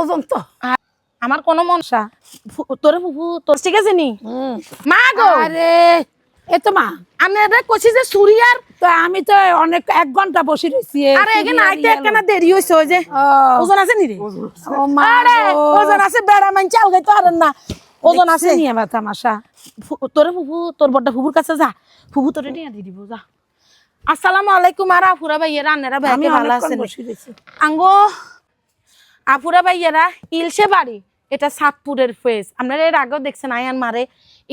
ওজন তো আমার কোনো মনসা তোরে ফুফু তোর ঠিক আছে নি? মা গো! আরে এ তো মা। আমি কইছি যে সুরিয়ার তো আমি তো অনেক এক ঘণ্টা বসে রয়েছি আরে এখানে আইতে একখানা দেরি হইছে ওই যে। ওজন আছে নি রে? ও মা আরে ওজন আছে বেড়া মানছে আলগাই তো আর না। ওজন আছে নি এবার তামাশা তোরে ফুফু তোর বড়টা ফুফুর কাছে যা। ফুফু তোরে নিয়ে দিয়ে দিব যা। আসসালামু আলাইকুম আর আফুরা ভাইয়েরা আন্নারা ভাই ভালো আছেন আঙ্গো। আফুরা ভাইয়েরা ইলশে বাড়ি এটা সাতপুরের ফেস আপনারা এর আগেও দেখছেন আয়ান মারে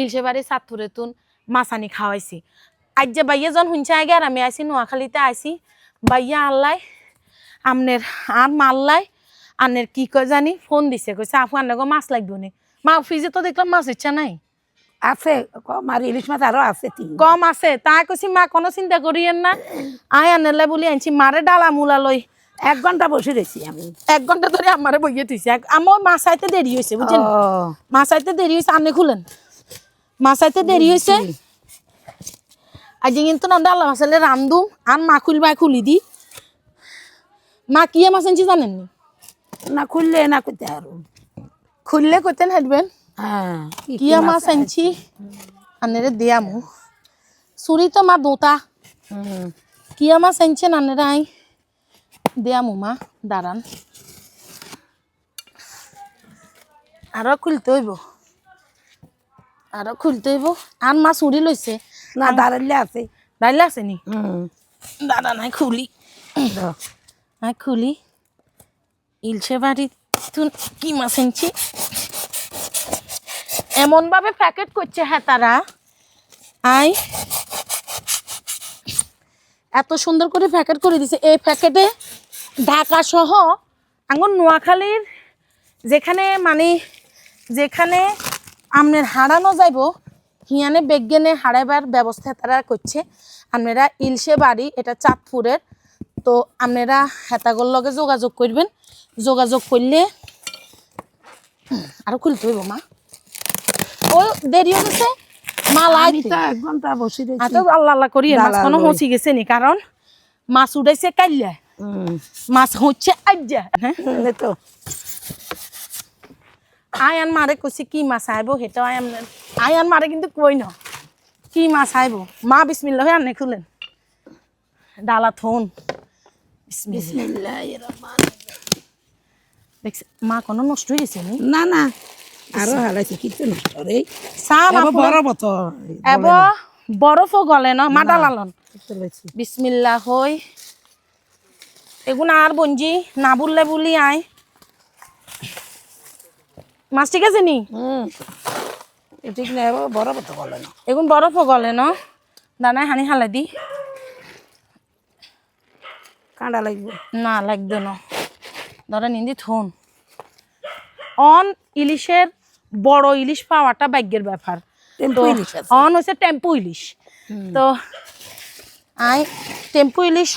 ইলশে বাড়ি সাতপুরে তুন মাছানি খাওয়াইছি। আজ যে বাইয়া জন শুনছে আগে আর আমি আইসি নোয়াখালীতে আইসি বাইয়া আল্লাই আমনের আর মাল্লাই আনের কি কয় জানি ফোন দিছে কইছে আফু আন্নাগো মাছ লাগবে নি মা ফ্রিজে তো দেখলাম মাছ ইচ্ছা নাই। আছে কম আর ইলিশ মাছ আরও আছে কম আছে। তাই কইছি মা কোনো চিন্তা করিয়েন না। আয় আনলে বলি আনছি মারে ডালা মুলা লই। এক ঘণ্টা বসে রয়েছি আমি। এক ঘণ্টা ধরে আমারে বইয়ে তুইছে আমার মাছ আইতে দেরি হয়েছে বুঝছেন? ও, মাছ আইতে দেরি হয়েছে আনে খুলেন। মাছ আইতে দেরি হয়েছে আজ কিন্তু না ডালা মাছালে রান্ধুম আর মা খুলবাই খুলি দি। মা কি মাছ আনছি জানেন নি? না খুললে না করতে আরও। খুললে কইতেন হাঁটবেন হ্যাঁ কি মাছ আনছি? আনেরে দিয়ামু। চুরি তো মা দোতা। কিয়া মাছ আনছেন আনেরা আই দিয়ামু মা দাঁড়ান। আরও খুলতে হইব। আরও খুলতে হইব। আর মাছ উড়ি লইছে না দাঁড়ালে আছে। ডাইলে আছে নি? দাদা নাই খুলি। নাই খুলি। ইলশে বাড়ি তুন কি মাছ আনছি? এমন ভাবে প্যাকেট করছে হ্যাঁ তারা। আই। এত সুন্দর করে প্যাকেট করে দিছে। এই প্যাকেটে ঢাকা সহ আঙ্গুর নোয়াখালীর যেখানে মানে যেখানে আমনের হারানো যাইব হিয়ানে বেগেনে হারাইবার ব্যবস্থা তারা করছে। আপনারা ইলশে বাড়ি এটা চাঁদপুরের। তো আপনারা হেতাগর লগে যোগাযোগ করবেন। যোগাযোগ করলে আরও খুলতে হইব মা। ও দেরি হয়ে গেছে? মাল এক ঘণ্টা বসে আল্লাহ আল্লাহ করি মাছ কোনো। হচি গেছে নি কারণ মাছ উঠাইছে কাইলে। মাছ হচ্ছে আজ্জা হ্যাঁ? তো। আয়ান মারে কইছে কি মাছ আইব? সেটাও আয়ান আয়ান মারে কিন্তু কই ন? কি মাছ আইব? মা বিসমিল্লাহ হয়ে আনে খুলেন। ডালা থন। দেখছে মা কোনো নষ্ট হয়ে গেছে না? না আরও হারাইছে কিছু নষ্ট রে। বড় বতর এব বরফও গলে ন? মা ডালালন বিসমিল্লাহ হই। এগুন আর বঞ্জি না বললে বলি আয় মাছ ঠিক আছে নি? ঠিক না বড় বতর বলে না? এগুন বরফও গলে ন? দানায় হানি হালাই দি। কাঁডা লাগবে। না লাগবে না। ধরে নিন্দি থন। অন ইলিশের বড় ইলিশ পাওয়াটা ভাগ্যের ব্যাপার। তো অন হচ্ছে টেম্পু ইলিশ। তো আই টেম্পু ইলিশ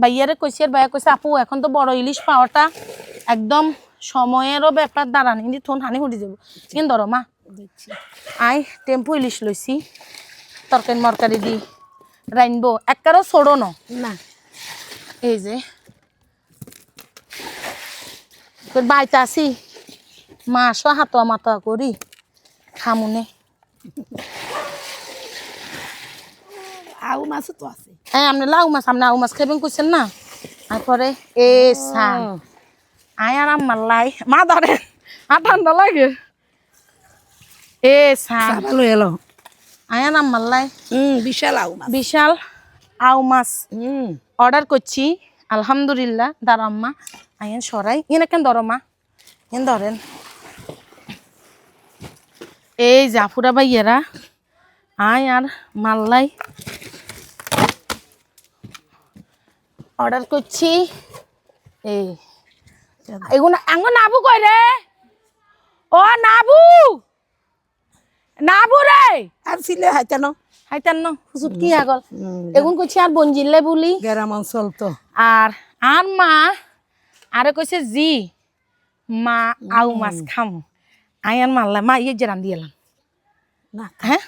ভাইয়ারে কইছে আর ভাইয়া কইছে আপু এখন তো বড় ইলিশ পাওয়াটা একদম সময়েরও ব্যাপার দাঁড়ানি কিন্তু থন হানি হুড়ি যাব কিন্তু ধরো মা। আই টেম্পু ইলিশ লইছি তরকারি মরকারি দি রাইনবো। একবারও ছোড়ো ন। না। এই যে তোর বাড়িতে আসি মাসও হাতা মাতা করি খামুনে আউ মাছ তো আছে। এই আপনি লাউ মাছ আপনি আউ মাছ খাইবেন কইছেন না? তারপরে এ সান। আয় আর আমার লাই। মা ধরে আর ঠান্ডা লাগে। এ সান। ভালো এলো। আয় আর আমার লাই। হুম বিশাল আউ মাছ। বিশাল আউ মাছ। হুম অর্ডার করছি। আলহামদুলিল্লাহ দাঁড়াম্মা আইন সরাই। ইন কেন ধরো মা? ইন ধরেন। এই জাফুরা ভাইয়েরা আয় আর মাল্লাই অর্ডার করছি। এই এগুলো আঙ্গ নাবু কই রে? ও নাবু! নাবু রে! আর ছিলে হাইতান। হাইতান হুজুর কি আগল? এগুন করছি আর বঞ্জিল্লে বলি। গ্রাম অঞ্চল তো আর আর মা আরে কইছে জি মা আউ মাছ খাম। আয়ান মারলাম মা ইয়ে যে রান্ধি এলাম না হ্যাঁ?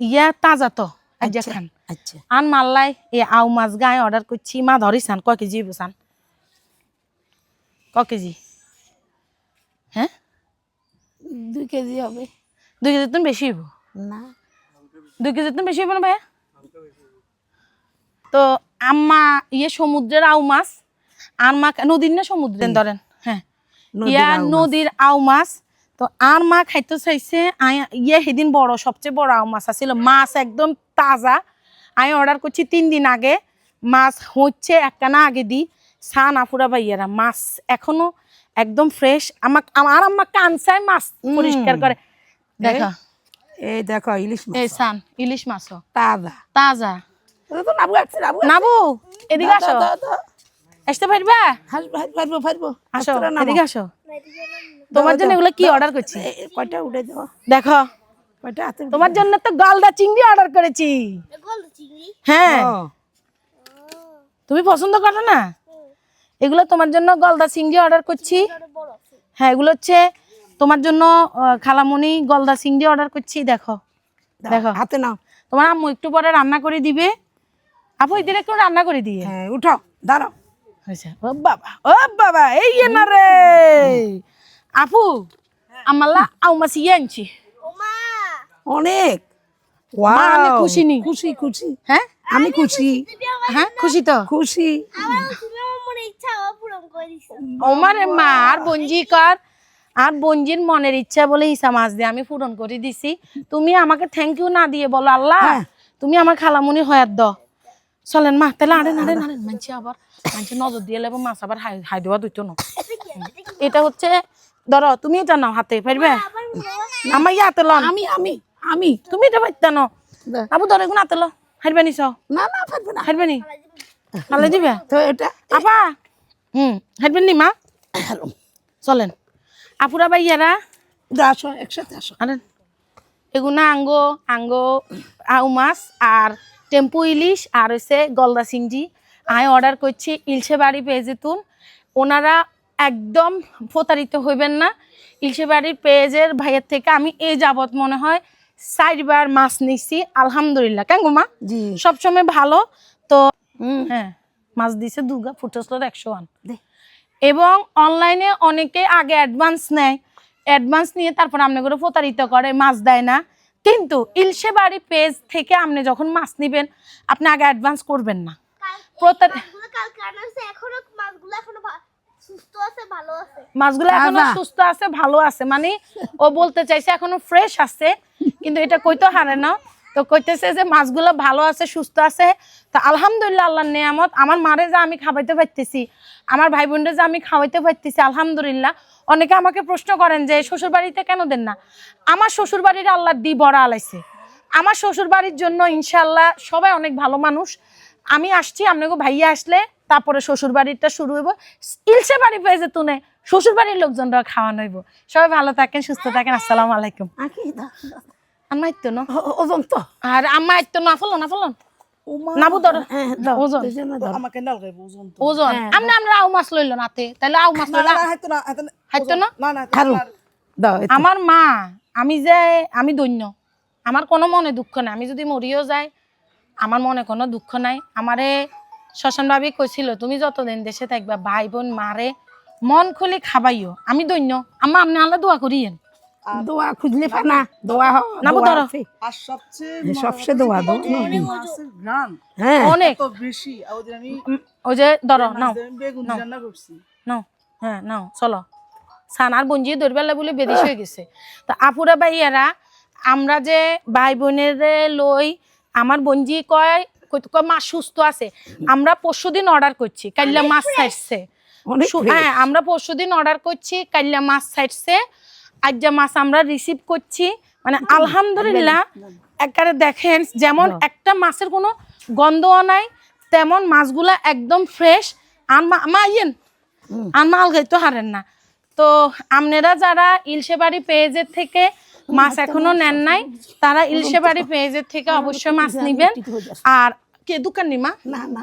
ইয়া তাজা তো আজ্জা খান। আচ্ছা। আন মারলাই এ আউ মাছ গায়ে অর্ডার করছি মা ধরিসান কয় কেজি বসান ক কেজি? হ্যাঁ? দুই কেজি হবে। দুই কেজির তো বেশি হইব? না। দুই কেজির তো বেশি হইব না ভাইয়া? তো আম্মা ইয়ে সমুদ্রের আউ মাছ আর মা নদীর না সমুদ্রের? ধরেন হ্যাঁ। নদীর ইয়া আউ মাছ। নদীর আউ মাছ তো আর মা খাইতে চাইছে ইয়ে সেদিন বড় সবচেয়ে বড় আউ মাছ আছিল মাছ একদম তাজা আমি অর্ডার করছি তিন দিন আগে। মাছ হচ্ছে একখানা আগে দি সান আফুরা ভাইয়ারা মাছ এখনও একদম ফ্রেশ আমাক আমার আম্মা কানসায় মাছ পরিষ্কার করে। দেখা। এই দেখো ইলিশ মাছ। এই সান ইলিশ মাছও তাজা। তাজা। এটা তো নাবু আসছে নাবু নাবু এদিকে আসো। আসতে পারবা? হাসবো পারব আসো এদিকে আসো। তোমার জন্য এগুলো কি অর্ডার করছি? কয়টা উঠে দাও দেখো। কয়টা তোমার জন্য তো গলদা চিংড়ি অর্ডার করেছি। হ্যাঁ। তুমি পছন্দ করো না? এগুলো তোমার জন্য গলদা চিংড়ি অর্ডার করছি। হ্যাঁ এগুলো হচ্ছে তোমার জন্য আহ, খালামণি গলদা চিংড়ি অর্ডার করছি দেখো। দেখো। হাতে নাও। তোমার আম্মু একটু পরে রান্না করে দিবে। আপু এদিন একটু রান্না করে দিয়ে। হ্যাঁ উঠাও দাঁড়াও। ও বাবা ও বাবা এই না রে। আপু আমাল্লা মাছ ইয়ে আনছি। অনেক। আমি খুশি নি। খুশি খুশি। হ্যাঁ? আমি খুশি। হ্যাঁ খুশি তো? খুশি। ওমারে মা আর বঞ্জি কর। আর বঞ্জির মনের ইচ্ছা বলে হিসা মাছ দিয়ে আমি পূরণ করে দিছি। তুমি আমাকে থ্যাংক ইউ না দিয়ে বলো আল্লাহ। হ্যাঁ। তুমি আমার খালামুনি হয়াত দ চলেন মা তাহলে আরে নারে নারে মানছি আবার মানছি নজর দিয়ে লেবো মাছ আবার হাই হাই দেওয়া দিত না। এটা হচ্ছে ধরো তুমি এটা নাও হাতে পারবে? আমার ইয়ে হাতে লন। আমি আমি আমি। তুমি এটা পারতা ন। আবু ধরে গুণ হাতে লো হারবে নিছ না না পারব না। হারবে নি দিবে। তো এটা আপা? হুম। হারবেন মা? চলেন। আপুরা ভাইয়ারা আসো একসাথে আসো। আরে। এগুনা আঙ্গো আঙ্গো আউ মাছ আর টেম্পু ইলিশ আর হচ্ছে গলদা সিংজি আমি অর্ডার করছি ইলশে বাড়ি পেজে তুন ওনারা একদম প্রতারিত হইবেন না। ইলশে বাড়ির পেজের ভাইয়ের থেকে আমি এই যাবত মনে হয় চারবার মাছ নিছি আলহামদুলিল্লাহ। কেন মা? জি। সবসময় ভালো তো হ্যাঁ মাছ দিছে দুর্গা ফুটসলোর একশো ওয়ান এবং অনলাইনে অনেকে আগে অ্যাডভান্স নেয়। অ্যাডভান্স নিয়ে তারপর আপনি করে প্রতারিত করে মাছ দেয় না। কিন্তু ইলশে বাড়ি পেজ থেকে আপনি যখন মাছ নেবেন আপনি আগে অ্যাডভান্স করবেন না। প্রতার- মাছগুলো এখনও মাছগুলো এখনও ভা- সুস্থ আছে ভালো আছে। মাছগুলো এখনও তাজা। সুস্থ আছে ভালো আছে। মানে ও বলতে চাইছে এখনও ফ্রেশ আছে। কিন্তু এটা কইতে হারে না। তো কইতেছে যে মাছগুলো ভালো আছে, সুস্থ আছে। তো আলহামদুলিল্লাহ আল্লাহর নিয়ামত, আমার মারে যা আমি খাওয়াইতে পারতেছি, আমার ভাই বোনরে যা আমি খাওয়াইতে পারতেছি, আলহামদুলিল্লাহ। অনেকে আমাকে প্রশ্ন করেন যে শ্বশুর বাড়িতে কেন দেন না? আমার শ্বশুর বাড়ির আল্লাহ দি বড় আলাইছে আমার শ্বশুর বাড়ির জন্য ইনশাল্লাহ সবাই অনেক ভালো মানুষ। আমি আসছি, আপনাকে ভাইয়া আসলে তারপরে শ্বশুর বাড়িটা শুরু হইব। ইলসে বাড়ি পেয়েছে তুনে শ্বশুর বাড়ির লোকজনরা খাওয়ানো হইব। সবাই ভালো থাকেন, সুস্থ থাকেন, আসসালামু আলাইকুম। আকি দা না ওজন তো। আর আম্মা আইতো না ফলন না? ফলন নাবু ধর। হ্যাঁ ওজন। ওজন ওজন। আমরা আমরা আউ মাছ লইল নাতে তাহলে আউ মাছ না লইল। না না হাইতো না। হাইতো না? না না না দাও আমার মা আমি যে আমি দৈন্য আমার কোনো মনে দুঃখ নাই। আমি যদি মরিও যাই আমার মনে কোনো দুঃখ নাই। আমারে শ্মশান ভাবি কইছিল তুমি যতদিন দেশে থাকবা ভাই বোন মারে মন খুলে খাবাইও। আমি দৈন্য আমা আপনি আল্লাহ দোয়া করিয়েন। দোয়া খুঁজলে পানা দোয়া ধরো। আর সবচেয়ে সবচেয়ে দোয়া গান হ্যাঁ। অনেক। তো বেশি। আমি ওই যে ধরো নাও বেগুন রান্না করছি। নাও হ্যাঁ নাও চলো। সানার বঞ্জি দরবেলা বলে বেদিস হয়ে গেছে। তো আপুরা ভাইয়ারা আমরা যে ভাই বোনের লই আমার বঞ্জি কয় কই- কয় মাছ সুস্থ আছে। আমরা পরশুদিন অর্ডার করছি কাল্লা মাছ ছাড়ছে। হ্যাঁ আমরা পরশুদিন অর্ডার করছি কাল্লা মাছ ছাড়ছে আজ্জা মাছ আমরা রিসিভ করছি মানে আলহামদুলিল্লাহ একবারে দেখেন যেমন একটা মাছের কোনো গন্ধও নাই তেমন মাছগুলা একদম ফ্রেশ আর মা মা ইয়েন আর মাল গাইতে হারেন না তো আপনারা যারা ইলশেবাড়ি পেজের থেকে মাছ এখনও নেন নাই তারা ইলশেবাড়ি পেজের থেকে অবশ্যই মাছ নিবেন আর কে দোকান নি মা? না না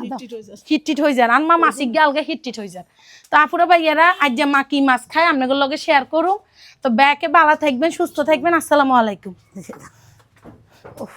হিটটিট হয়ে যান আর মা মাসিক গে আলগে হিটটিট হয়ে যান তো আপুরা ভাইয়ারা আজ যে মা কি মাছ খায় আপনাদের লগে শেয়ার করুন তো ব্যাকে বালা থাকবেন সুস্থ থাকবেন। আসসালামু আলাইকুম। উফ।